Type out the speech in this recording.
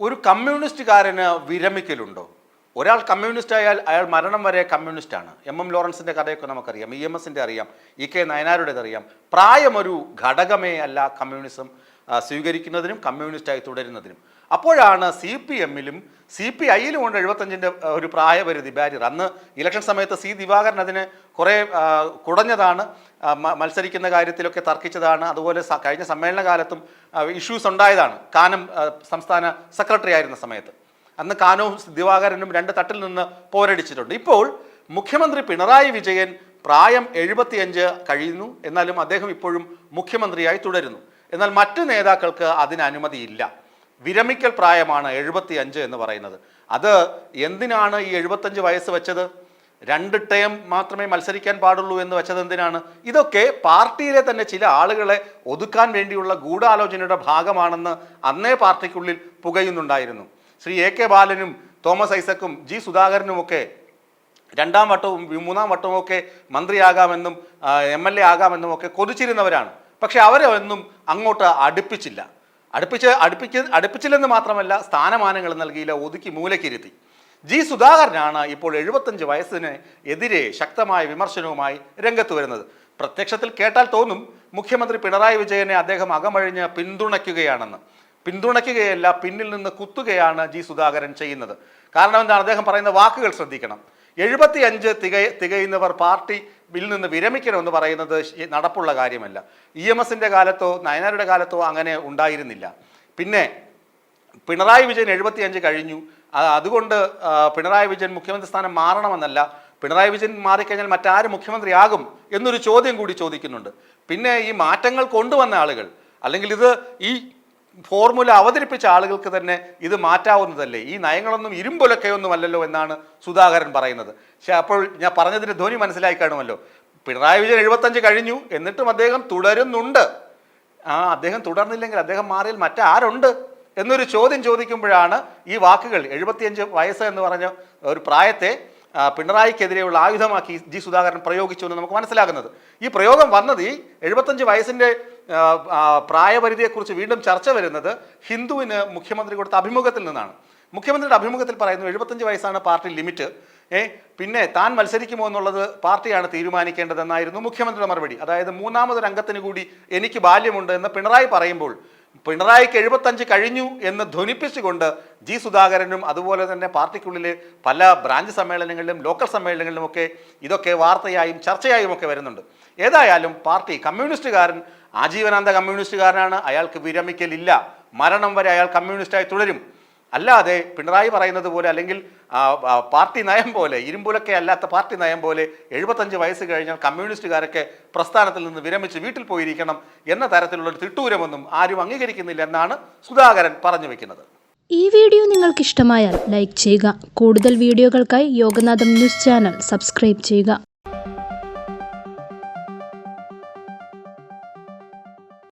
ഒരു കമ്മ്യൂണിസ്റ്റുകാരന് വിരമിക്കലുണ്ടോ? ഒരാൾ കമ്മ്യൂണിസ്റ്റ് ആയാൽ അയാൾ മരണം വരെ കമ്മ്യൂണിസ്റ്റാണ്. എം എം ലോറൻസിന്റെ കഥയൊക്കെ നമുക്കറിയാം ഇ എം എസിന്റെ അറിയാം ഇ കെ നയനാരുടേത് അറിയാം. പ്രായം ഒരു ഘടകമേ അല്ല കമ്മ്യൂണിസം. സ്വീകരിക്കുന്നതിനും കമ്മ്യൂണിസ്റ്റായി തുടരുന്നതിനും. അപ്പോഴാണ് സി പി എമ്മിലും സി പി ഐയിലും ഉണ്ട് എഴുപത്തഞ്ചിന്റെ ഒരു പ്രായപരിധി ബാരിയർ. അന്ന് ഇലക്ഷൻ സമയത്ത് സി ദിവാകരൻ അതിന് കുറേ കുടഞ്ഞതാണ് മത്സരിക്കുന്ന കാര്യത്തിലൊക്കെ തർക്കിച്ചതാണ്. അതുപോലെ കഴിഞ്ഞ സമ്മേളന കാലത്തും ഇഷ്യൂസ് ഉണ്ടായതാണ്. കാനം സംസ്ഥാന സെക്രട്ടറി ആയിരുന്ന സമയത്ത്. അന്ന് കാനവും ദിവാകരനും രണ്ട് തട്ടിൽ നിന്ന് പോരടിച്ചിട്ടുണ്ട്. ഇപ്പോൾ മുഖ്യമന്ത്രി പിണറായി വിജയൻ പ്രായം എഴുപത്തിയഞ്ച് കഴിയുന്നു എന്നാലും അദ്ദേഹം ഇപ്പോഴും മുഖ്യമന്ത്രിയായി തുടരുന്നു. എന്നാൽ മറ്റ് നേതാക്കൾക്ക് അതിന് അനുമതിയില്ല. വിരമിക്കൽ പ്രായമാണ് എഴുപത്തി അഞ്ച് എന്ന് പറയുന്നത്. അത് എന്തിനാണ് ഈ എഴുപത്തഞ്ച് വയസ്സ് വെച്ചത്? രണ്ട് ടേം മാത്രമേ മത്സരിക്കാൻ പാടുള്ളൂ എന്ന് വെച്ചത് എന്തിനാണ്? ഇതൊക്കെ പാർട്ടിയിലെ തന്നെ ചില ആളുകളെ ഒതുക്കാൻ വേണ്ടിയുള്ള ഗൂഢാലോചനയുടെ ഭാഗമാണെന്ന് അന്നേ പാർട്ടിക്കുള്ളിൽ പുകയുന്നുണ്ടായിരുന്നു. ശ്രീ എ കെ ബാലനും തോമസ് ഐസക്കും ജി സുധാകരനുമൊക്കെ രണ്ടാം വട്ടവും മൂന്നാം വട്ടവും ഒക്കെ മന്ത്രിയാകാമെന്നും എം എൽ എ ആകാമെന്നും ഒക്കെ കൊതിച്ചിരുന്നവരാണ്. പക്ഷെ അവരെ ഒന്നും അങ്ങോട്ട് അടുപ്പിച്ചില്ല. അടുപ്പിച്ച് അടുപ്പിക്ക അടുപ്പിച്ചില്ലെന്ന് മാത്രമല്ല സ്ഥാനമാനങ്ങൾ നൽകിയില്ല ഒതുക്കി മൂലക്കിരുത്തി. ജി സുധാകരനാണ് ഇപ്പോൾ എഴുപത്തഞ്ച് വയസ്സിന് എതിരെ ശക്തമായ വിമർശനവുമായി രംഗത്ത് വരുന്നത്. പ്രത്യക്ഷത്തിൽ കേട്ടാൽ തോന്നും മുഖ്യമന്ത്രി പിണറായി വിജയനെ അദ്ദേഹം അകമഴിഞ്ഞ് പിന്തുണയ്ക്കുകയാണെന്ന്. പിന്തുണയ്ക്കുകയല്ല പിന്നിൽ നിന്ന് കുത്തുകയാണ് ജി സുധാകരൻ ചെയ്യുന്നത്. കാരണം എന്താണ്? അദ്ദേഹം പറയുന്ന വാക്കുകൾ ശ്രദ്ധിക്കണം. എഴുപത്തി അഞ്ച് തികയുന്നവർ തികയുന്നവർ പാർട്ടിയിൽ നിന്ന് വിരമിക്കണമെന്ന് പറയുന്നത് നടപ്പുള്ള കാര്യമല്ല. ഇ എം എസിന്റെ കാലത്തോ നയനാരുടെ കാലത്തോ അങ്ങനെ ഉണ്ടായിരുന്നില്ല. പിന്നെ പിണറായി വിജയൻ എഴുപത്തിയഞ്ച് കഴിഞ്ഞു. അതുകൊണ്ട് പിണറായി വിജയൻ മുഖ്യമന്ത്രി സ്ഥാനം മാറണമെന്നല്ല. പിണറായി വിജയൻ മാറിക്കഴിഞ്ഞാൽ മറ്റാര് മുഖ്യമന്ത്രിയാകും എന്നൊരു ചോദ്യം കൂടി ചോദിക്കുന്നുണ്ട്. പിന്നെ ഈ മാറ്റങ്ങൾ കൊണ്ടുവന്ന ആളുകൾ അല്ലെങ്കിൽ ഇത് ഈ ഫോർമുല അവതരിപ്പിച്ച ആളുകൾക്ക് തന്നെ ഇത് മാറ്റാവുന്നതല്ലേ? ഈ നയങ്ങളൊന്നും ഇരുമ്പൊലക്കയൊന്നും അല്ലല്ലോ എന്നാണ് സുധാകരൻ പറയുന്നത്. പക്ഷെ അപ്പോൾ ഞാൻ പറഞ്ഞതിന്റെ ധ്വനി മനസ്സിലായി കാണുമല്ലോ. പിണറായി വിജയൻ എഴുപത്തഞ്ച് കഴിഞ്ഞു എന്നിട്ടും അദ്ദേഹം തുടരുന്നുണ്ട്. ആ അദ്ദേഹം തുടർന്നില്ലെങ്കിൽ അദ്ദേഹം മാറിയാൽ മറ്റാരുണ്ട്? എന്നൊരു ചോദ്യം ചോദിക്കുമ്പോഴാണ് ഈ വാക്കുകൾ എഴുപത്തിയഞ്ച് വയസ്സ് എന്ന് പറഞ്ഞ ഒരു പ്രായത്തെ പിണറായിക്കെതിരെയുള്ള ആയുധമാക്കി ജി സുധാകരൻ പ്രയോഗിച്ചു എന്ന് നമുക്ക് മനസ്സിലാകുന്നത്. ഈ പ്രയോഗം വന്നത് ഈ എഴുപത്തഞ്ച് വയസ്സിന്റെ പ്രായപരിധിയെക്കുറിച്ച് വീണ്ടും ചർച്ച വരുന്നത് ഹിന്ദുവിന് മുഖ്യമന്ത്രി കൊടുത്ത അഭിമുഖത്തിൽ നിന്നാണ്. മുഖ്യമന്ത്രിയുടെ അഭിമുഖത്തിൽ പറയുന്നു എഴുപത്തഞ്ച് വയസ്സാണ് പാർട്ടി ലിമിറ്റ്. ഏ പിന്നെ താൻ മത്സരിക്കുമോ എന്നുള്ളത് പാർട്ടിയാണ് തീരുമാനിക്കേണ്ടതെന്നായിരുന്നു മുഖ്യമന്ത്രിയുടെ മറുപടി. അതായത് മൂന്നാമതൊരു അംഗത്തിന് കൂടി എനിക്ക് ബാല്യമുണ്ട് എന്ന് പിണറായി പറയുമ്പോൾ പിണറായിക്ക് എഴുപത്തഞ്ച് കഴിഞ്ഞു എന്ന് ധ്വനിപ്പിച്ചുകൊണ്ട് ജി സുധാകരനും അതുപോലെ തന്നെ പാർട്ടിക്കുള്ളിലെ പല ബ്രാഞ്ച് സമ്മേളനങ്ങളിലും ലോക്കൽ സമ്മേളനങ്ങളിലും ഒക്കെ ഇതൊക്കെ വാർത്തയായും ചർച്ചയായും ഒക്കെ വരുന്നുണ്ട്. ഏതായാലും പാർട്ടി കമ്മ്യൂണിസ്റ്റുകാരൻ ആജീവനാന്ത കമ്മ്യൂണിസ്റ്റുകാരനാണ്. അയാൾക്ക് വിരമിക്കലില്ല. മരണം വരെ അയാൾ കമ്മ്യൂണിസ്റ്റായി തുടരും. അല്ലാതെ പിണറായി പറയുന്നത് പോലെ അല്ലെങ്കിൽ പാർട്ടി നയം പോലെ ഇരുമ്പുലക്കെ അല്ലാത്ത പാർട്ടി നയം പോലെ എഴുപത്തഞ്ച് വയസ്സ് കഴിഞ്ഞാൽ കമ്മ്യൂണിസ്റ്റുകാരൊക്കെ പ്രസ്ഥാനത്തിൽ നിന്ന് വിരമിച്ച് വീട്ടിൽ പോയിരിക്കണം എന്ന തരത്തിലുള്ള ഒരു തിട്ടൂരമൊന്നും ആരും അംഗീകരിക്കുന്നില്ല എന്നാണ് സുധാകരൻ പറഞ്ഞു വെക്കുന്നത്. ഈ വീഡിയോ നിങ്ങൾക്ക് ഇഷ്ടമായാൽ ലൈക്ക് ചെയ്യുക. കൂടുതൽ വീഡിയോകൾക്കായി യോഗനാഥം ന്യൂസ് ചാനൽ സബ്സ്ക്രൈബ് ചെയ്യുക.